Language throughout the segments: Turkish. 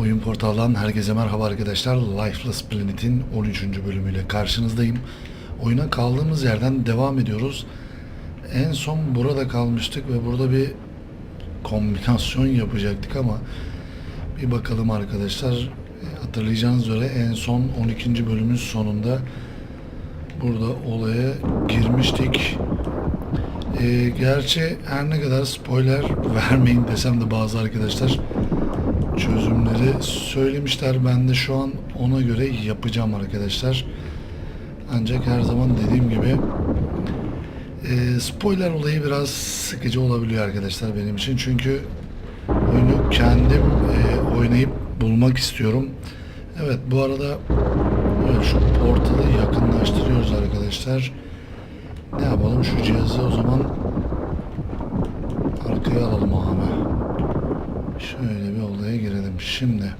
Oyun portalından herkese merhaba arkadaşlar. Lifeless Planet'in 13. bölümüyle karşınızdayım. Oyuna kaldığımız yerden devam ediyoruz. En son burada kalmıştık ve burada bir kombinasyon yapacaktık ama bir bakalım arkadaşlar. Hatırlayacağınız üzere en son 12. bölümün sonunda burada olaya girmiştik. E, gerçi her ne kadar spoiler vermeyin desem de bazı arkadaşlar çözümleri söylemişler. Ben de şu an ona göre yapacağım arkadaşlar. Ancak her zaman dediğim gibi e, spoiler olayı biraz sıkıcı olabiliyor arkadaşlar benim için. Çünkü oyunu kendim e, oynayıp bulmak istiyorum. Evet bu arada evet, şu portalı yakınlaştırıyoruz arkadaşlar. Ne yapalım şu cihazı o zaman arkaya alalım abi. Şöyle bir olaya girelim. Şimdi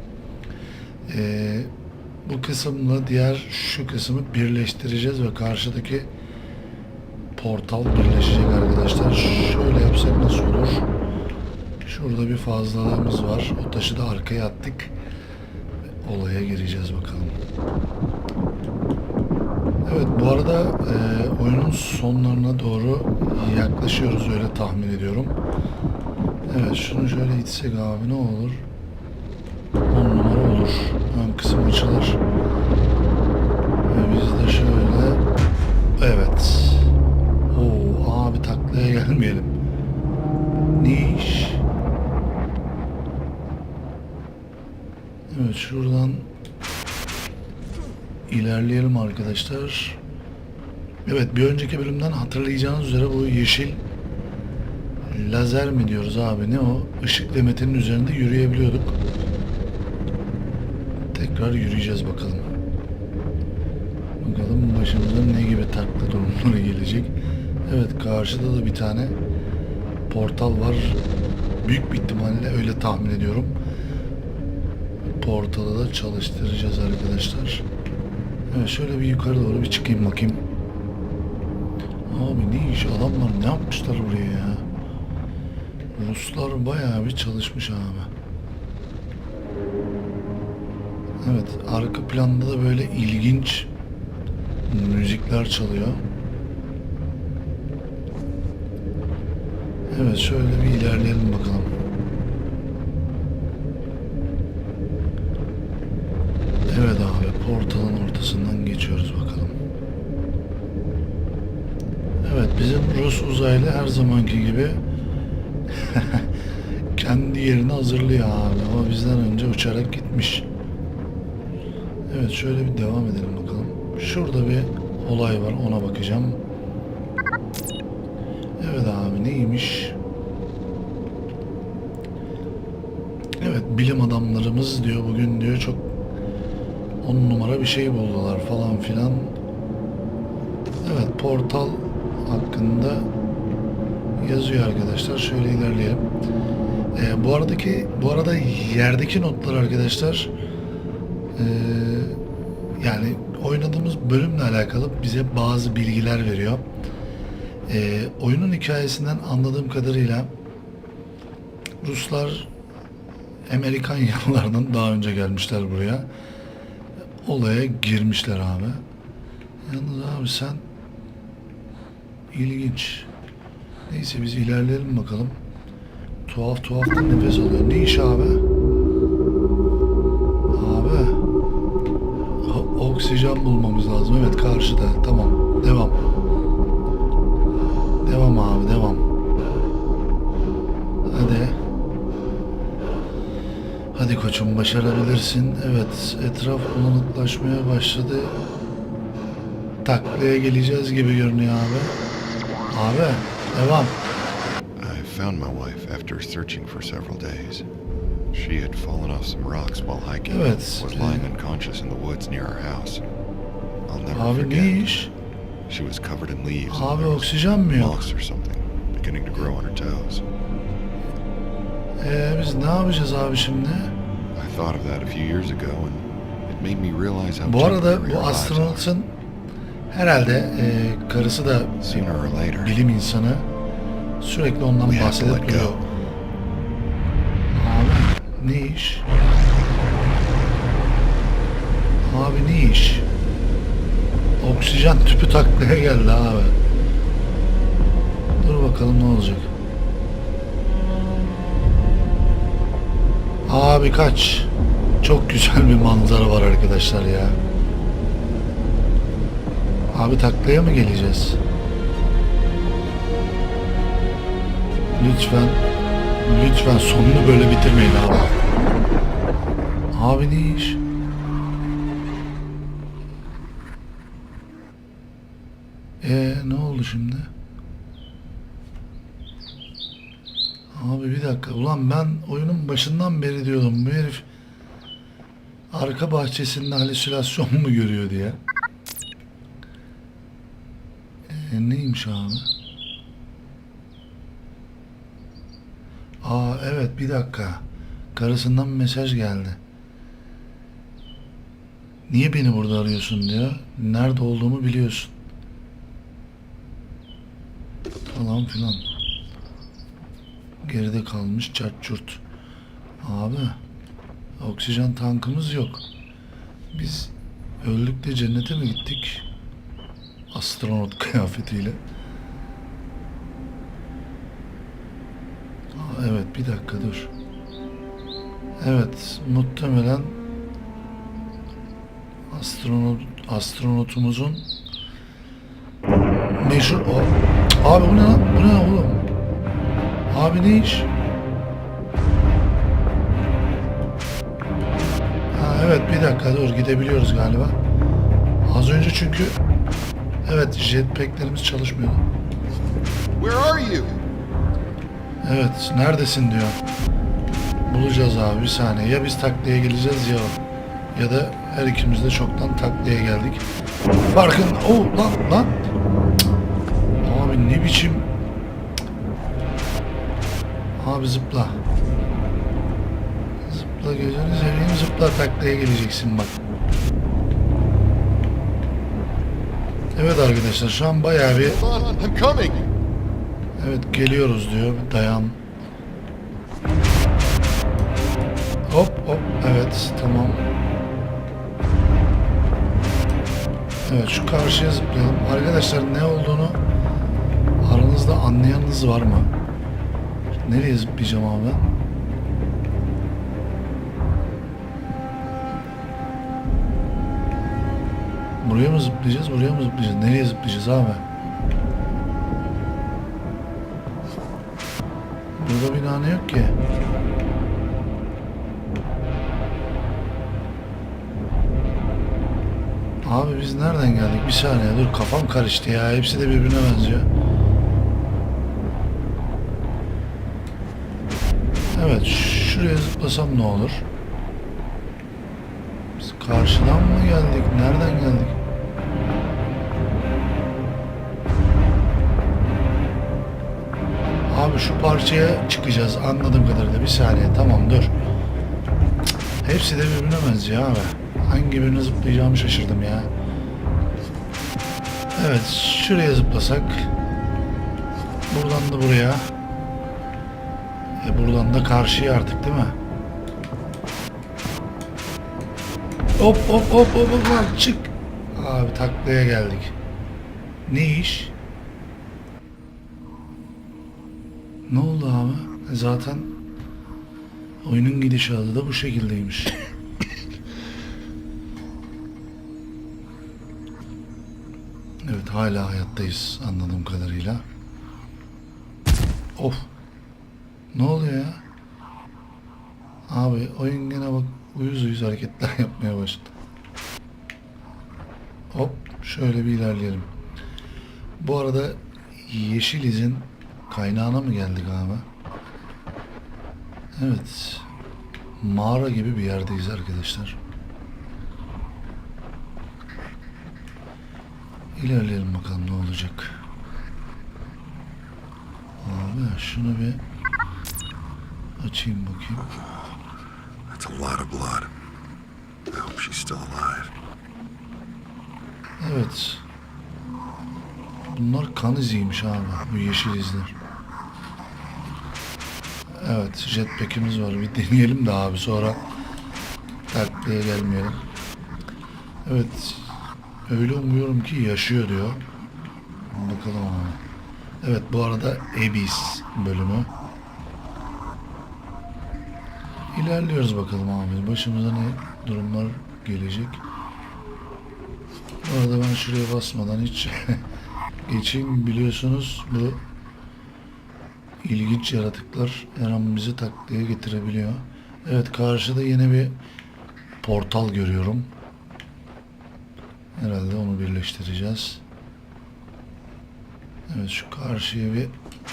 eee, bu kısımla diğer şu kısmı birleştireceğiz ve karşıdaki portal birleşecek arkadaşlar. Şöyle yapsak nasıl olur? Şurada bir fazlalığımız var. O taşı da arkaya attık. Ve Olaya gireceğiz bakalım. Evet bu arada eee, oyunun sonlarına doğru yaklaşıyoruz öyle tahmin ediyorum. Evet şunu şöyle itsek abi ne olur? 10 numara olur. Ön kısım açılır. Ve biz de şöyle Evet. Oo abi taklaya gelmeyelim. Ne iş? Evet şuradan ilerleyelim arkadaşlar. Evet bir önceki bölümden hatırlayacağınız üzere bu yeşil lazer mi diyoruz abi ne o? Işık demetinin üzerinde yürüyebiliyorduk. Tekrar yürüyeceğiz bakalım. Bakalım başımıza ne gibi taklı durumları gelecek. Evet karşıda da bir tane portal var. Büyük bir ihtimalle öyle tahmin ediyorum. Portalı da çalıştıracağız arkadaşlar. Evet şöyle bir yukarı doğru bir çıkayım bakayım. Abi ne iş adamlar ne yapmışlar buraya ya? Ruslar bayağı bir çalışmış abi. Evet, arka planda da böyle ilginç müzikler çalıyor. Evet, şöyle bir ilerleyelim bakalım. Evet abi, portalın ortasından geçiyoruz bakalım. Evet, bizim Rus uzaylı her zamanki gibi kendi yerini hazırlıyor abi ama bizden önce uçarak gitmiş. Evet şöyle bir devam edelim bakalım. Şurada bir olay var ona bakacağım. Evet abi neymiş? Evet bilim adamlarımız diyor bugün diyor çok on numara bir şey buldular falan filan. Evet portal hakkında yazıyor arkadaşlar. Şöyle ilerleyelim. Ee, bu aradaki bu arada yerdeki notlar arkadaşlar ee, yani oynadığımız bölümle alakalı bize bazı bilgiler veriyor. Ee, oyunun hikayesinden anladığım kadarıyla Ruslar Amerikan yanlarından daha önce gelmişler buraya. Olaya girmişler abi. Yalnız abi sen ilginç. Neyse biz ilerleyelim bakalım. Tuhaf tuhaf nefes alıyor. Ne iş abi? Abi. Oksijen bulmamız lazım. Evet karşıda. Tamam. Devam. Devam abi devam. Hadi. Hadi koçum başarabilirsin. Evet etraf bulanıklaşmaya başladı. Taklaya geleceğiz gibi görünüyor abi. Abi devam. I found my wife after searching for several days. She had fallen off some rocks while hiking and Evet, was lying unconscious in the woods near our house. I'll never Abi forget. ne iş? She was covered in leaves and Abi was oksijen mi yok? moss or something beginning to grow on her toes. Ee, biz ne yapacağız abi şimdi? I thought of that a few years ago and it made me realize how Bu arada bu astronotun herhalde e, karısı da bilim insanı sürekli ondan bahsedip duruyor. Abi ne iş? Abi ne iş? Oksijen tüpü taklaya geldi abi. Dur bakalım ne olacak. Abi kaç. Çok güzel bir manzara var arkadaşlar ya. Abi taklaya mı geleceğiz? Lütfen. Lütfen sonunu böyle bitirmeyin abi. Abi ne iş? Ee ne oldu şimdi? Abi bir dakika. Ulan ben oyunun başından beri diyordum bu herif arka bahçesinde halüsinasyon mu görüyor diye. Ee, neymiş abi? Aa evet bir dakika. Karısından mesaj geldi. Niye beni burada arıyorsun diyor. Nerede olduğumu biliyorsun. Falan filan. Geride kalmış çart çurt. Abi oksijen tankımız yok. Biz öldük de cennete mi gittik? Astronot kıyafetiyle. Aa, evet bir dakika dur. Evet muhtemelen astronot astronotumuzun meşhur o abi bu ne lan? Bu ne oğlum? Abi ne iş? Ha, evet bir dakika dur gidebiliyoruz galiba. Az önce çünkü evet jetpacklerimiz çalışmıyordu Where are you? Evet, neredesin diyor. Bulacağız abi bir saniye. Ya biz taklaya geleceğiz ya o. Ya da her ikimiz de çoktan taklaya geldik. Farkın... Oh lan lan. Cık. Abi ne biçim... Abi zıpla. Zıpla gözünü seveyim zıpla taklaya geleceksin bak. Evet arkadaşlar şu an bayağı bir Hold on, I'm coming. Evet geliyoruz diyor. Dayan. Hop hop. Evet tamam. Evet şu karşıya zıplayalım. Arkadaşlar ne olduğunu aranızda anlayanınız var mı? Nereye zıplayacağım abi? Buraya mı zıplayacağız? Buraya mı zıplayacağız? Nereye zıplayacağız abi? Burada bir tane yok ki. Abi biz nereden geldik? Bir saniye dur kafam karıştı ya. Hepsi de birbirine benziyor. Evet şuraya zıplasam ne olur? Biz karşıdan mı geldik? Nereden geldik? Abi şu parçaya çıkacağız anladığım kadarıyla. Bir saniye tamam dur. Hepsi de birbirine benziyor abi. Hangi birine zıplayacağımı şaşırdım ya. Evet şuraya zıplasak. Buradan da buraya. E buradan da karşıya artık değil mi? Hop hop hop hop hop çık. Abi taklaya geldik. Ne iş? Ne oldu abi? E Zaten oyunun gidişatı da bu şekildeymiş. Evet hala hayattayız anladığım kadarıyla. Of. Ne oluyor ya? Abi oyun gene bak uyuz uyuz hareketler yapmaya başladı. Hop şöyle bir ilerleyelim. Bu arada Yeşil İz'in kaynağına mı geldik abi? Evet. Mağara gibi bir yerdeyiz arkadaşlar. İlerleyelim bakalım ne olacak. Abi şunu bir açayım bakayım. That's a lot of blood. I hope she's still alive. Evet. Bunlar kan iziymiş abi. Bu yeşil izler. Evet jetpack'imiz var. Bir deneyelim de abi sonra taklaya gelmeyelim. Evet. Öyle umuyorum ki yaşıyor diyor. Bakalım ama. Evet bu arada Abyss bölümü. İlerliyoruz bakalım abi. Başımıza ne durumlar gelecek. Bu arada ben şuraya basmadan hiç geçeyim. Biliyorsunuz bu ilginç yaratıklar her an bizi taklaya getirebiliyor. Evet karşıda yine bir portal görüyorum. Herhalde onu birleştireceğiz. Evet şu karşıya bir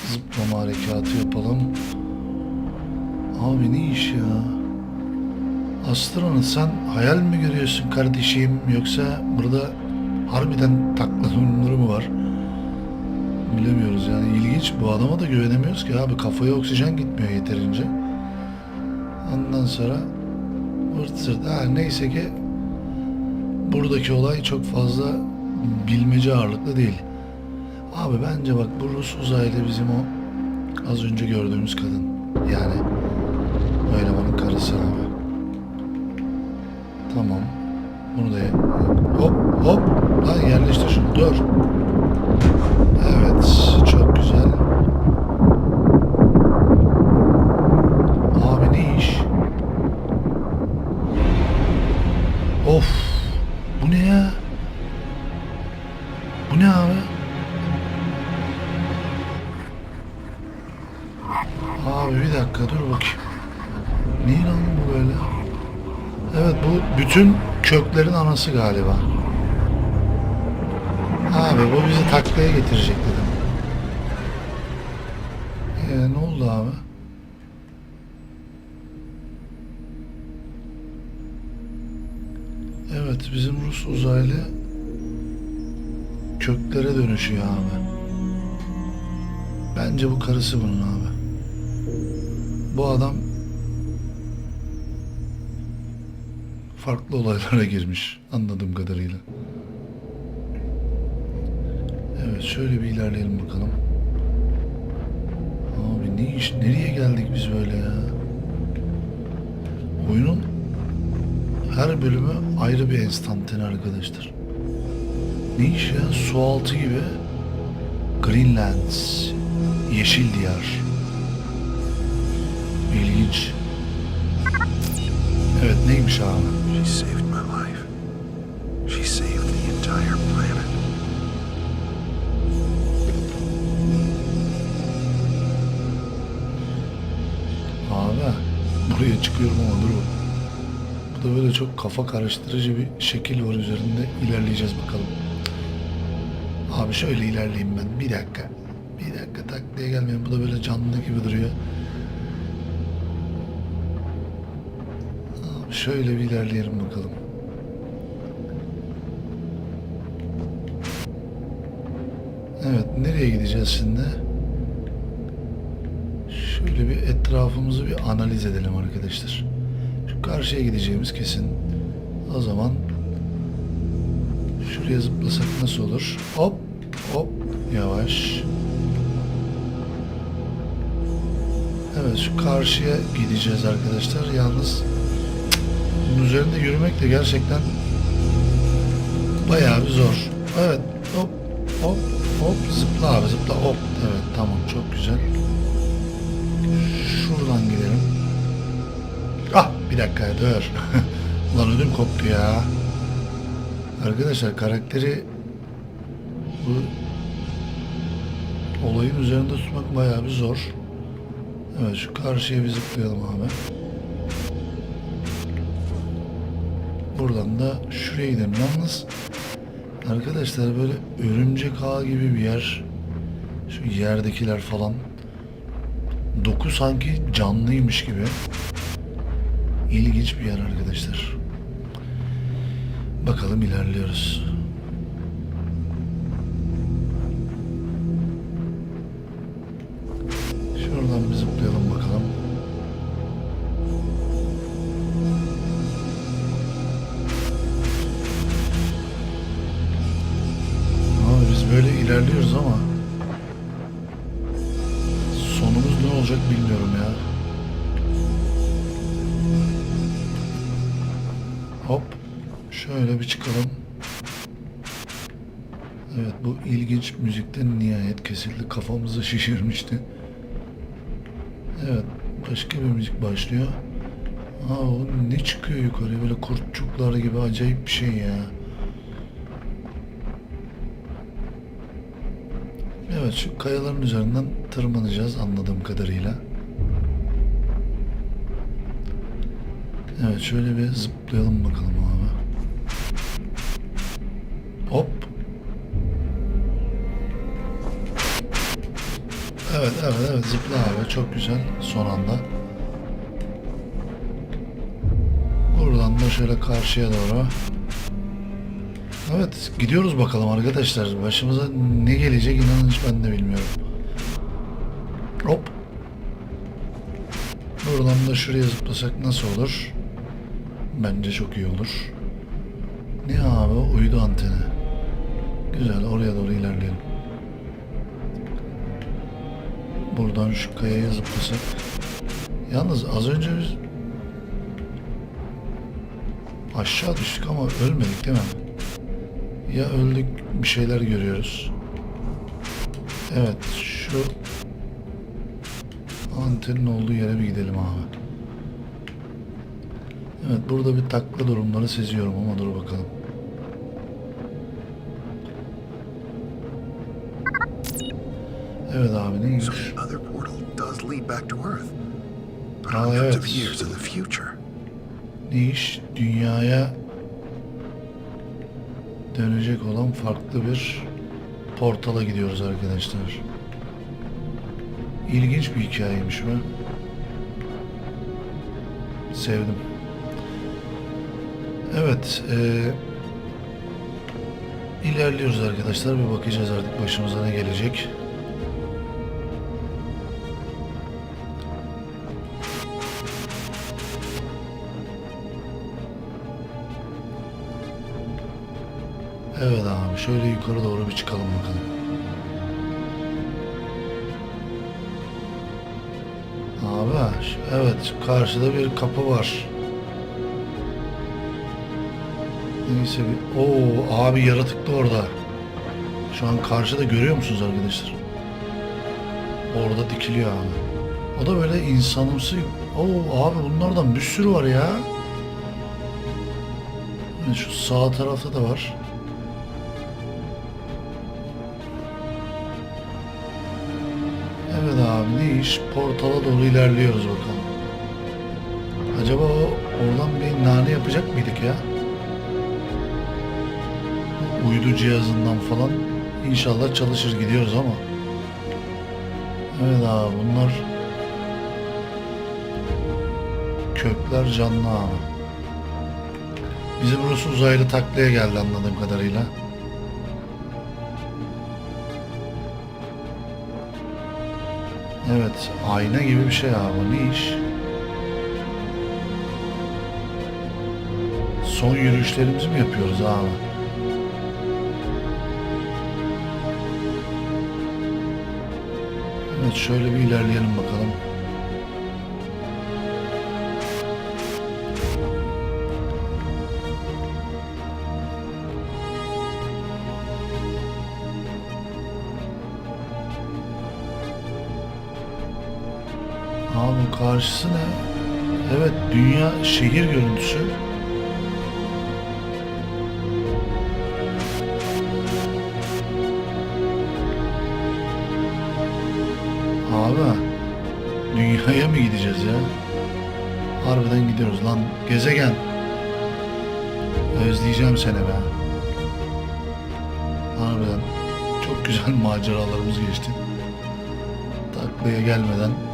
zıplama harekatı yapalım. Abi ne iş ya? Astronot sen hayal mi görüyorsun kardeşim yoksa burada harbiden takla durumları mı var? Bilemiyoruz yani ilginç bu adama da güvenemiyoruz ki abi kafaya oksijen gitmiyor yeterince. Ondan sonra vırt ha, neyse ki buradaki olay çok fazla bilmece ağırlıklı değil. Abi bence bak bu Rus uzaylı bizim o az önce gördüğümüz kadın. Yani o elemanın karısı abi. Tamam. Bunu da hop hop lan yerleştir şunu dur. Evet çok güzel. Abi ne iş? Of. Bu ne ya? Bu ne abi? Abi bir dakika dur bakayım. Neyin lan bu böyle? Evet bu bütün köklerin anası galiba. Abi bu bizi taklaya getirecek dedim. Ee, ne oldu abi? Evet bizim Rus uzaylı köklere dönüşüyor abi. Bence bu karısı bunun abi. Bu adam farklı olaylara girmiş anladığım kadarıyla. Evet şöyle bir ilerleyelim bakalım. Abi ne iş nereye geldik biz böyle ya? Oyunun her bölümü ayrı bir enstantane arkadaşlar. Ne iş ya? Su altı gibi. Greenland. Yeşil diyar. İlginç. Evet neymiş abi? Saved my life. She saved the entire planet. Abi buraya çıkıyorum ama dur. Bu da böyle çok kafa karıştırıcı bir şekil var üzerinde. ilerleyeceğiz bakalım. Abi şöyle ilerleyeyim ben. Bir dakika. Bir dakika taklaya gelmeyin. Bu da böyle canlı gibi duruyor. Şöyle bir ilerleyelim bakalım. Evet nereye gideceğiz şimdi? Şöyle bir etrafımızı bir analiz edelim arkadaşlar. Şu karşıya gideceğimiz kesin. O zaman şuraya zıplasak nasıl olur? Hop hop yavaş. Evet şu karşıya gideceğiz arkadaşlar. Yalnız bunun üzerinde yürümek de gerçekten bayağı bir zor. Evet hop hop hop zıpla abi zıpla hop. Evet tamam çok güzel. Şuradan gidelim. Ah bir dakika dur. Ulan ödüm koptu ya. Arkadaşlar karakteri bu olayın üzerinde tutmak bayağı bir zor. Evet şu karşıya bir zıplayalım abi. Buradan da şuraya gidelim. Yalnız arkadaşlar böyle örümcek ağ gibi bir yer. Şu yerdekiler falan. Doku sanki canlıymış gibi. İlginç bir yer arkadaşlar. Bakalım ilerliyoruz. Evet bu ilginç müzikten nihayet kesildi. Kafamızı şişirmişti. Evet başka bir müzik başlıyor. Aa o ne çıkıyor yukarıya böyle kurtçuklar gibi acayip bir şey ya. Evet şu kayaların üzerinden tırmanacağız anladığım kadarıyla. Evet şöyle bir zıplayalım bakalım abi. Evet evet evet zıpla abi çok güzel son anda. Buradan da şöyle karşıya doğru. Evet gidiyoruz bakalım arkadaşlar. Başımıza ne gelecek inanın hiç ben de bilmiyorum. Hop. Buradan da şuraya zıplasak nasıl olur? Bence çok iyi olur. Ne abi uydu anteni. Güzel oraya doğru ilerleyelim. Buradan şu kayaya zıplasak. Yalnız az önce biz aşağı düştük ama ölmedik değil mi? Ya öldük bir şeyler görüyoruz. Evet şu antenin olduğu yere bir gidelim abi. Evet burada bir takla durumları seziyorum ama dur bakalım. Evet abi neymiş? Lead back to Earth. But Oh, hundreds of yes. years in the future. Ne iş? Dünyaya dönecek olan farklı bir portala gidiyoruz arkadaşlar. İlginç bir hikayeymiş bu. Sevdim. Evet, eee ilerliyoruz arkadaşlar. Bir bakacağız artık başımıza ne gelecek. Evet abi şöyle yukarı doğru bir çıkalım bakalım. Abi evet karşıda bir kapı var. Neyse bir... Oo abi yaratık da orada. Şu an karşıda görüyor musunuz arkadaşlar? Orada dikiliyor abi. O da böyle insanımsı. Oo abi bunlardan bir sürü var ya. Şu sağ tarafta da var. Evet abi ne iş? Portala doğru ilerliyoruz bakalım. Acaba o oradan bir nane yapacak mıydık ya? Uydu cihazından falan inşallah çalışır gidiyoruz ama. Evet abi bunlar kökler canlı abi. Bizim Rus uzaylı taklaya geldi anladığım kadarıyla. Evet, ayna gibi bir şey abi. Ne iş? Son yürüyüşlerimizi mi yapıyoruz abi? Evet, şöyle bir ilerleyelim bakalım. Ne? Evet dünya şehir görüntüsü. Abi dünyaya mı gideceğiz ya? Harbiden gidiyoruz lan gezegen. Özleyeceğim seni be. Harbiden çok güzel maceralarımız geçti. Taklaya gelmeden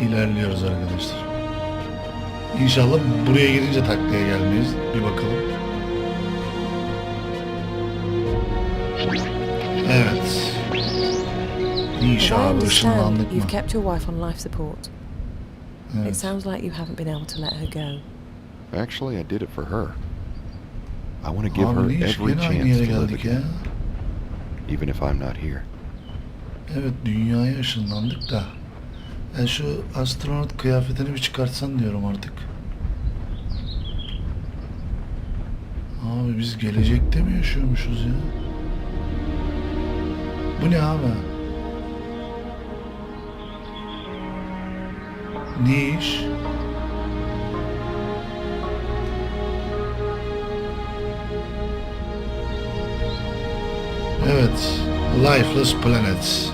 ilerliyoruz arkadaşlar. İnşallah buraya gelince taklaya gelmeyiz. Bir bakalım. Evet. İş As I abi understand, ışınlandık mı? you've kept your wife on life support. It Evet. sounds like you haven't been able to let her go. Actually, I did it for her. I want to give her iş? every chance to live again, even if I'm not here. Evet dünyaya ışınlandık da. Ben şu astronot kıyafetini bir çıkartsan diyorum artık. Abi biz gelecekte mi yaşıyormuşuz ya? Bu ne abi? Ne iş? Evet. Lifeless Planet.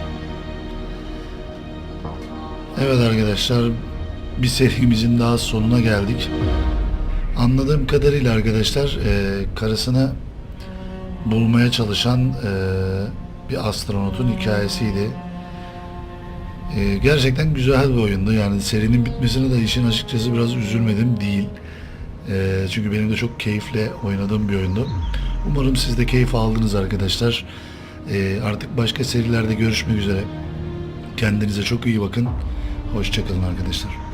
Evet arkadaşlar. Bir serimizin daha sonuna geldik. Anladığım kadarıyla arkadaşlar e, karısını bulmaya çalışan e, bir astronotun hikayesiydi. E, gerçekten güzel bir oyundu. Yani serinin bitmesine de işin açıkçası biraz üzülmedim değil. E, çünkü benim de çok keyifle oynadığım bir oyundu. Umarım siz de keyif aldınız arkadaşlar. E, artık başka serilerde görüşmek üzere. Kendinize çok iyi bakın. Hoşçakalın arkadaşlar.